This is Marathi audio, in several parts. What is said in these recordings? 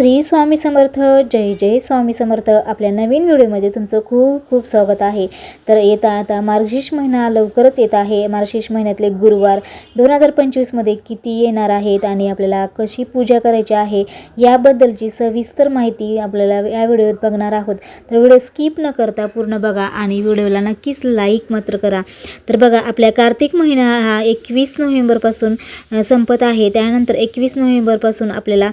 श्री स्वामी समर्थ जय जय स्वामी समर्थ. आपल्या नवीन व्हिडिओमध्ये तुमचं खूप खूप स्वागत आहे. तर येता आता मार्गशीर्ष महिना लवकरच येत आहे. मार्गशीर्ष महिन्यातले गुरुवार दोन हजार पंचवीसमध्ये किती येणार आहेत आणि आपल्याला कशी पूजा करायची आहे याबद्दलची सविस्तर माहिती आपल्याला या व्हिडिओत बघणार आहोत. तर व्हिडिओ स्किप न करता पूर्ण बघा आणि व्हिडिओला नक्कीच लाईक मात्र करा. तर बघा आपल्या कार्तिक महिना हा एकवीस नोव्हेंबरपासून संपत आहे. त्यानंतर एकवीस नोव्हेंबरपासून आपल्याला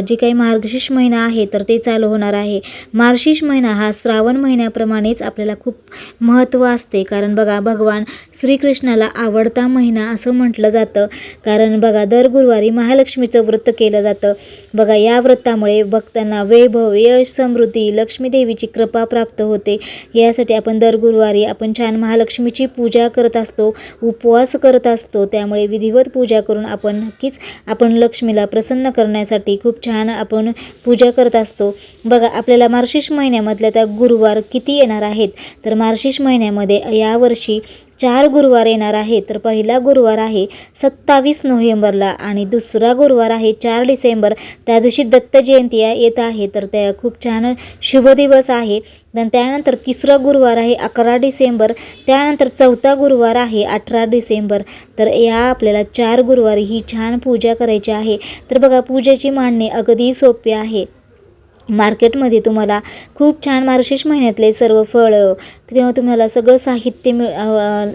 जे काही मार्गशीर्ष महिना आहे तर ते चालू होणार आहे. मार्गशीर्ष महिना हा श्रावण महिन्याप्रमाणेच आपल्याला खूप महत्त्व असते. कारण बघा भगवान श्रीकृष्णाला आवडता महिना असं म्हटलं जातं. कारण बघा दर गुरुवारी महालक्ष्मीचं व्रत केलं जातं. बघा या व्रतामुळे भक्तांना वैभव यश समृद्धी लक्ष्मीदेवीची कृपा प्राप्त होते. यासाठी आपण दर गुरुवारी आपण छान महालक्ष्मीची पूजा करत असतो उपवास करत असतो. त्यामुळे विधिवत पूजा करून आपण नक्कीच आपण लक्ष्मीला प्रसन्न करण्यासाठी खूप छान आपण आपण पूजा करत असतो. बघा आपल्याला मार्शिश महिन्यामधल्या त्या गुरुवार किती येणार आहेत? तर मार्शिष महिन्यामध्ये यावर्षी चार गुरुवार येणार आहे तर पहिला गुरुवार आहे सत्तावीस नोव्हेंबरला आणि दुसरा गुरुवार आहे चार डिसेंबर. त्या दिवशी दत्त जयंती येत आहे तर त्या खूप छान शुभ दिवस आहे. then त्यानंतर तिसरा गुरुवार आहे अकरा डिसेंबर त्यानंतर चौथा गुरुवार आहे अठरा डिसेंबर. तर या आपल्याला चार गुरुवारी ही छान पूजा करायची आहे. तर बघा पूजेची मांडणी अगदी सोपी आहे. मार्केटमध्ये तुम्हाला खूप छान मार्शेश महिन्यातले सर्व फळं किंवा तुम्हाला सगळं साहित्य मिळ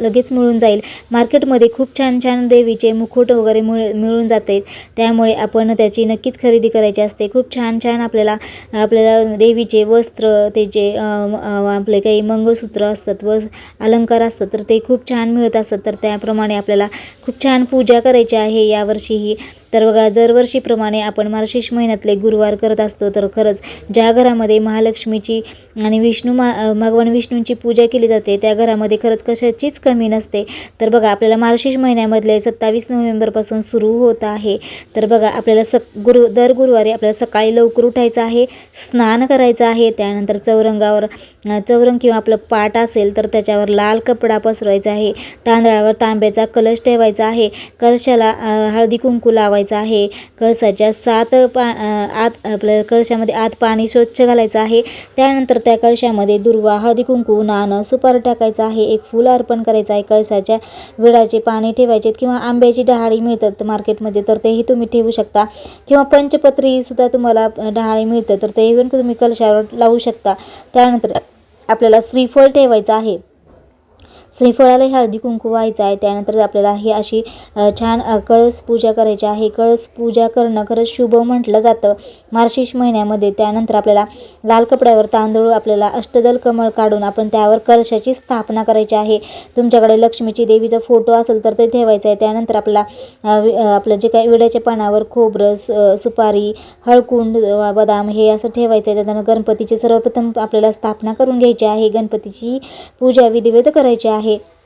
लगेच मिळून जाईल. मार्केटमध्ये खूप छान छान देवीचे मुकुट वगैरे मिळ मिळून जाते. त्यामुळे आपण त्याची नक्कीच खरेदी करायची असते. खूप छान छान आपल्याला आपल्याला देवीचे वस्त्र त्याचे आपले काही मंगळसूत्र असतात व अलंकार असतात तर ते खूप छान मिळत असतात. तर त्याप्रमाणे आपल्याला खूप छान पूजा करायची आहे. यावर्षीही तर बघा दरवर्षीप्रमाणे आपण मार्गशीर्ष महिन्यातले गुरुवार करत असतो तर खरंच ज्या घरामध्ये महालक्ष्मीची आणि विष्णू मा भगवान विष्णूंची पूजा केली जाते त्या घरामध्ये खरंच कशाचीच कमी नसते. तर बघा आपल्याला मार्गशीर्ष महिन्यामधले सत्तावीस नोव्हेंबरपासून सुरू होत आहे. तर बघा आपल्याला सक गुरु दर गुरुवारी आपल्याला सकाळी लवकर उठायचं आहे स्नान करायचं आहे त्यानंतर चौरंगावर चौरंग किंवा आपलं पाट असेल तर त्याच्यावर लाल कपडा पसरवायचा आहे तांदळावर तांब्याचा कलश ठेवायचा आहे कलशाला हळदी कुंकू लावायचा आहे. कळसाच्या सात पा आत आपल्या कळशामध्ये आत पाणी स्वच्छ घालायचं आहे. त्यानंतर त्या कळशामध्ये दुर्वा हळदी कुंकू नाणं सुपारी टाकायचं आहे. एक फूल अर्पण करायचं आहे कळसाच्या विडाचे पाणी ठेवायचे किंवा आंब्याची डहाळी मिळतात मार्केटमध्ये तर तेही तुम्ही ठेवू शकता. किंवा पंचपत्रीसुद्धा तुम्हाला डहाळी मिळतं तर ते पण तुम्ही कलशावर लावू शकता. त्यानंतर आपल्याला श्रीफळ ठेवायचं आहे. श्रीफळालाही हळदी कुंकू व्हायचं आहे. त्यानंतर आपल्याला ही अशी छान कळस पूजा करायची आहे. कळस पूजा करणं खरंच शुभ म्हटलं जातं. मार्शिश महिन्यामध्ये त्यानंतर आपल्याला लाल कपड्यावर तांदूळ आपल्याला अष्टदल कमळ काढून आपण त्यावर कलशाची स्थापना करायची आहे. तुमच्याकडे लक्ष्मीची देवीचा फोटो असेल तर ते ठेवायचं आहे. त्यानंतर आपल्याला आपलं जे काही विड्याच्या पानावर खोबरं सुपारी हळकुंड बदाम हे असं ठेवायचं आहे. त्यानंतर गणपतीची सर्वप्रथम आपल्याला स्थापना करून घ्यायची आहे. गणपतीची पूजा विधिवेध करायची आहे. आहे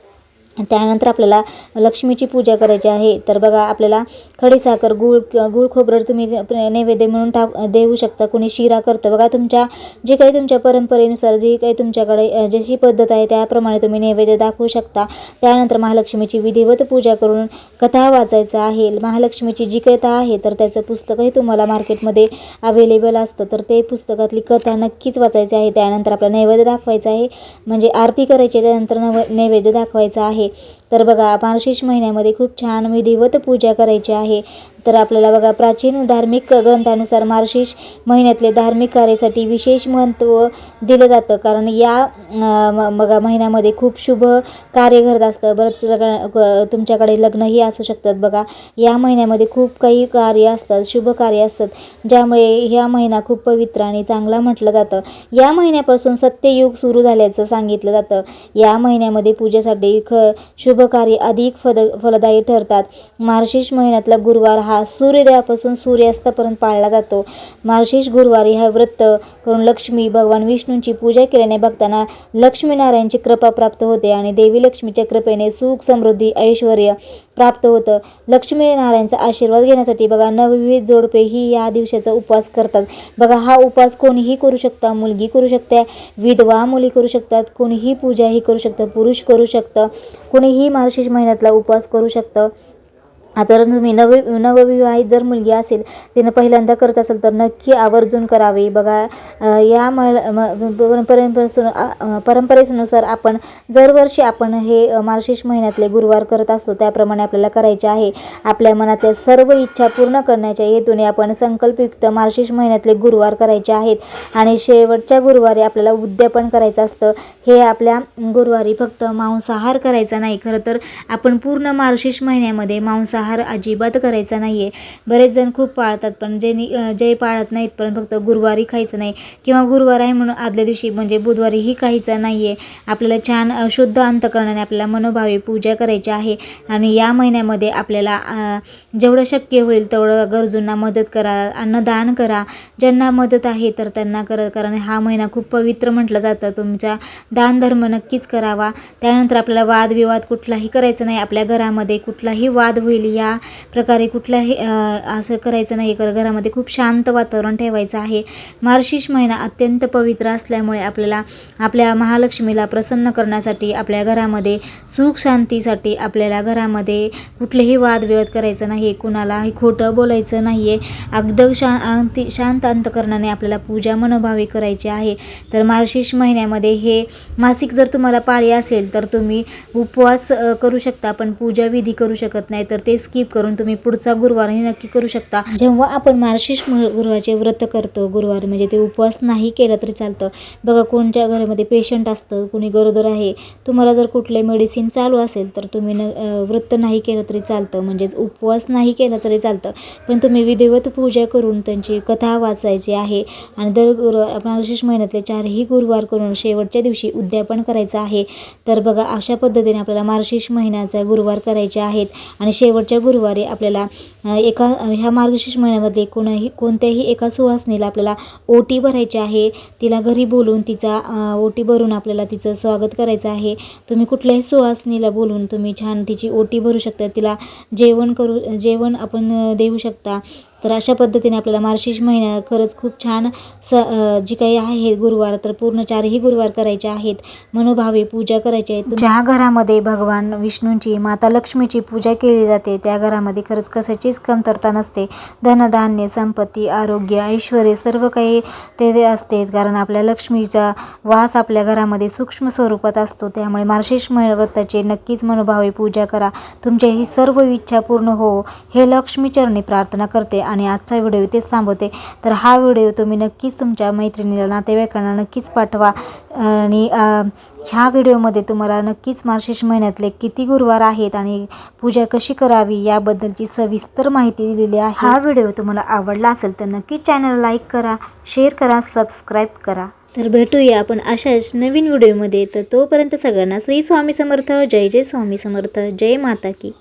त्यानंतर आपल्याला लक्ष्मीची पूजा करायची आहे. तर बघा आपल्याला खडीसाखर गूळ गुळ खोबरं तुम्ही नैवेद्य म्हणून टाक देऊ शकता. कोणी शिरा करतं. बघा तुमच्या जे काही तुमच्या परंपरेनुसार जी काही तुमच्याकडे जशी पद्धत आहे त्याप्रमाणे तुम्ही नैवेद्य दाखवू शकता. त्यानंतर महालक्ष्मीची विधिवत पूजा करून कथा वाचायचं आहे. महालक्ष्मीची जी कथा आहे तर त्याचं पुस्तकही तुम्हाला मार्केटमध्ये अवेलेबल असतं. तर ते पुस्तकातली कथा नक्कीच वाचायची आहे. त्यानंतर आपला नैवेद्य दाखवायचा आहे. म्हणजे आरती करायची त्यानंतर नव नैवेद्य दाखवायचा आहे. आहे तर बघा मार्गशीर्ष महिन्यामध्ये खूप छान विधिवत पूजा करायची आहे. तर आपल्याला बघा प्राचीन धार्मिक ग्रंथानुसार मार्गशीर्ष महिन्यातले धार्मिक कार्यासाठी विशेष महत्त्व दिलं जातं. कारण या बघा महिन्यामध्ये खूप शुभ कार्य घडत असतं. बरंच लग्न तुमच्याकडे लग्नही असू शकतात बघा. या महिन्यामध्ये खूप काही कार्य असतात शुभ कार्य असतात. ज्यामुळे ह्या महिना खूप पवित्र आणि चांगला म्हटलं जातं. या महिन्यापासून सत्ययुग सुरू झाल्याचं सांगितलं जातं. या महिन्यामध्ये पूजेसाठी ख शुभ कार्य अधिक फद फलदायी ठरतात. मार्गशीर्ष महिन्यातला गुरुवार हा सूर्योदयापासून सूर्यास्तापर्यंत पाळला जातो. मार्गशीर्ष गुरुवारी हा व्रत करून लक्ष्मी भगवान विष्णूंची पूजा केल्याने भक्तांना लक्ष्मीनारायणची कृपा प्राप्त होते आणि देवी लक्ष्मीच्या कृपेने सुख समृद्धी ऐश्वर प्राप्त होतं. लक्ष्मीनारायणचा आशीर्वाद घेण्यासाठी बघा नवविध जोडपे ही या दिवसाचा उपवास करतात. बघा हा उपवास कोणीही करू शकता मुलगी करू शकते विधवा मुली करू शकतात कोणीही पूजाही करू शकतं पुरुष करू शकतं कोणीही मार्गशीर्ष महिन्यातला उपवास करू शकतं. आता जर तुम्ही नवे नवविवाहित जर मुलगी असेल तिनं पहिल्यांदा करत असेल तर नक्की आवर्जून करावे. बघा अ, या परंपरेपासून परंपरेनुसार आपण दरवर्षी आपण हे अ, महिन्यातले गुरुवार करत असतो. त्याप्रमाणे आपल्याला करायचे आहे. आपल्या मनातल्या सर्व इच्छा पूर्ण करण्याच्या हेतूने आपण संकल्पयुक्त मार्गशीर्ष महिन्यातले गुरुवार करायचे आहेत. आणि शेवटच्या गुरुवारी आपल्याला उद्यापन करायचं असतं. हे आपल्या गुरुवारी फक्त मांसाहार करायचा नाही. खरं तर आपण पूर्ण मार्गशीर्ष महिन्यामध्ये मांसाहार आहार अजिबात करायचा नाही आहे बरेच जण खूप पाळतात पण जे नि जे पाळत नाहीत पण फक्त गुरुवारी खायचं नाही किंवा गुरुवार आहे म्हणून आदल्या दिवशी म्हणजे बुधवारीही खायचं नाही आहे आपल्याला छान शुद्ध अंतकरणाने आपल्याला मनोभावे पूजा करायची आहे आणि या महिन्यामध्ये आपल्याला जेवढं शक्य होईल तेवढं गरजूंना मदत करा अन्नदान करा. ज्यांना मदत आहे तर त्यांना करत कारण हा महिना खूप पवित्र म्हटलं जातं. तुमचा दानधर्म नक्कीच करावा. त्यानंतर आपल्याला वादविवाद कुठलाही करायचा नाही. आपल्या घरामध्ये कुठलाही वाद होईल या प्रकारे कुठलाही असं करायचं नाही कर घरामध्ये खूप शांत वातावरण ठेवायचं आहे. मार्गशीर्ष महिना अत्यंत पवित्र असल्यामुळे आपल्याला आपल्या महालक्ष्मीला प्रसन्न करण्यासाठी आपल्या घरामध्ये सुख शांतीसाठी आपल्याला घरामध्ये कुठलेही वादविवाद करायचं नाही कुणालाही खोटं बोलायचं नाही आहे अगदी शांती शांत अंतकरणाने आपल्याला पूजा मनोभावी करायची आहे. तर मार्गशीर्ष महिन्यामध्ये हे मासिक जर तुम्हाला पाळी असेल तर तुम्ही उपवास करू शकता. पण पूजा विधी करू शकत नाही. तर ते स्किप करून तुम्ही पुढचा गुरुवारही नक्की करू शकता. जेव्हा आपण मार्शिष म- गुरुवारचे व्रत करतो गुरुवार म्हणजे ते उपवास नाही केलं तरी चालतं. बघा कोणच्या घरामध्ये पेशंट असतं कोणी गरोदर आहे तुम्हाला जर कुठले मेडिसिन चालू असेल तर तुम्ही न व्रत नाही केलं तरी चालतं. म्हणजेच उपवास नाही केला तरी चालतं. पण तुम्ही विधिवत पूजा करून त्यांची कथा वाचायची आहे आणि दर गुरुवार विशेष महिन्यातले चारही गुरुवार करून शेवटच्या दिवशी उद्यापन करायचं आहे. तर बघा अशा पद्धतीने आपल्याला मार्गशीर्ष महिन्याचा गुरुवार करायचे आहेत आणि शेवटच्या गुरुवारी आपल्याला एका ह्या मार्गशीर्ष महिन्यामध्ये कोणाही कोणत्याही एका सुवासनीला आपल्याला ओटी भरायची आहे. तिला घरी बोलून तिचा ओटी भरून आपल्याला तिचं स्वागत करायचं आहे. तुम्ही कुठल्याही सुवासनीला बोलून तुम्ही छान तिची ओटी भरू शकता. तिला जेवण करू जेवण आपण देऊ शकता. तर अशा पद्धतीने आपल्याला मार्गशीर्ष महिन्या खरंच खूप छान स जी काही आहे गुरुवार तर पूर्ण चारही गुरुवार करायचे आहेत. मनोभावे पूजा करायची आहे. ज्या घरामध्ये भगवान विष्णूंची माता लक्ष्मीची पूजा केली जाते त्या घरामध्ये खरंच कशाचीच कमतरता नसते. धनधान्य संपत्ती आरोग्य ऐश्वर सर्व काही ते असते. कारण आपल्या लक्ष्मीचा वास आपल्या घरामध्ये सूक्ष्म स्वरूपात असतो. त्यामुळे मार्शेष महिना नक्कीच मनोभावे पूजा करा. तुमच्या ही सर्व इच्छा पूर्ण हो हे लक्ष्मीचरणी प्रार्थना करते आणि आजचा व्हिडिओ इथेच थांबवते. तर हा व्हिडिओ तुम्ही नक्कीच तुमच्या मैत्रिणीला नातेवाईकांना नक्कीच पाठवा. आणि ह्या व्हिडिओमध्ये तुम्हाला नक्कीच मार्शेष महिन्यातले किती गुरुवार आहेत आणि पूजा कशी करावी याबद्दलची सविस्तर माहिती दिलेली आहे. हा व्हिडिओ तुम्हाला आवडला असेल तर नक्कीच चॅनल लाईक करा शेअर करा सबस्क्राईब करा. तर भेटूया आपण अशाच नवीन व्हिडिओमध्ये. तर तोपर्यंत सगळ्यांना श्री स्वामी समर्थ जय जय स्वामी समर्थ जय माता की.